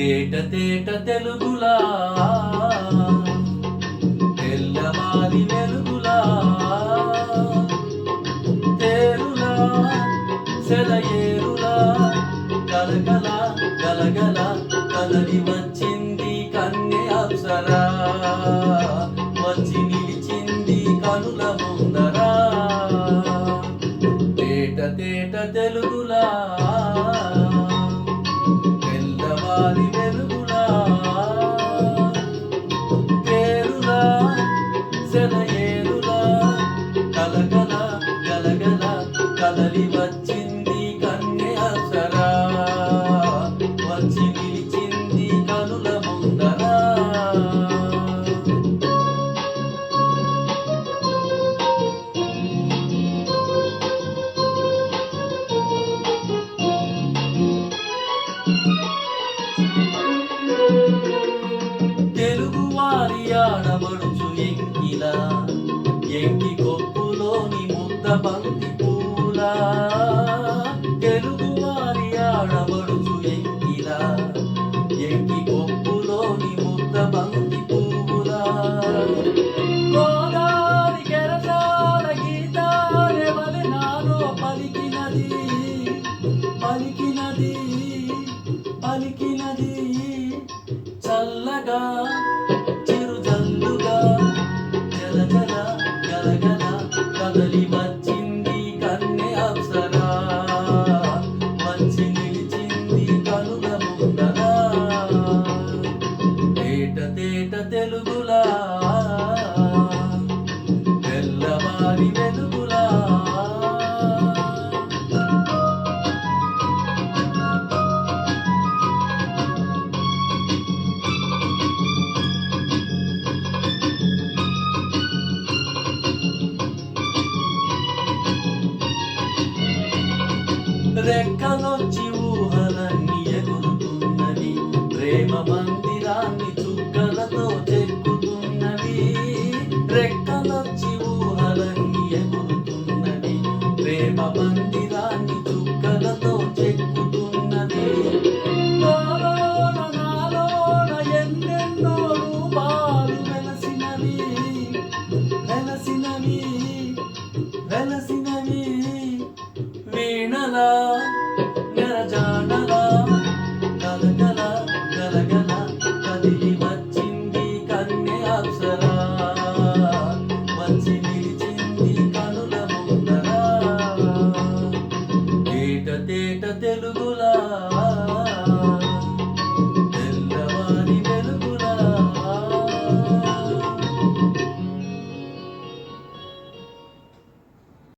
తేట తేట తెలుగులా. తెల్లవారి వెలుగులా. తేరులా సెలయేరులా కలగల గలగల కదలి వచ్చింది కన్నె అప్సరా. వచ్చి నిలిచింది కనుల ముందరా. తేట తేట తెలుగులా. ఎంకి కొప్పులోని ముద్ద బంతి పూల? తెలుగు వారి ఆడబడుచు ఎంకిలా ఎంకి కొప్పులోని ముద్ద బంతి పూల? గోదావరి కెరటాల గీతాలే వలె నాలో పలికినది. పలికినది పలికినది. చల్లగా తెల్లవారి వెలుగులా. రెక్కలొచ్చి ఊహలన్నీ ఎగురుతున్నది ప్రేమ మందిరాన్ని చుక్కలతో ప్రేమ మందిరాన్ని చుక్కలతో చెక్కుతున్నది. నాలోన నాలోన ఎన్నెన్నో రూపాలు వెలసినవి వెలసినవి వెలసినవి. వీణలా తేట తెలుగులా.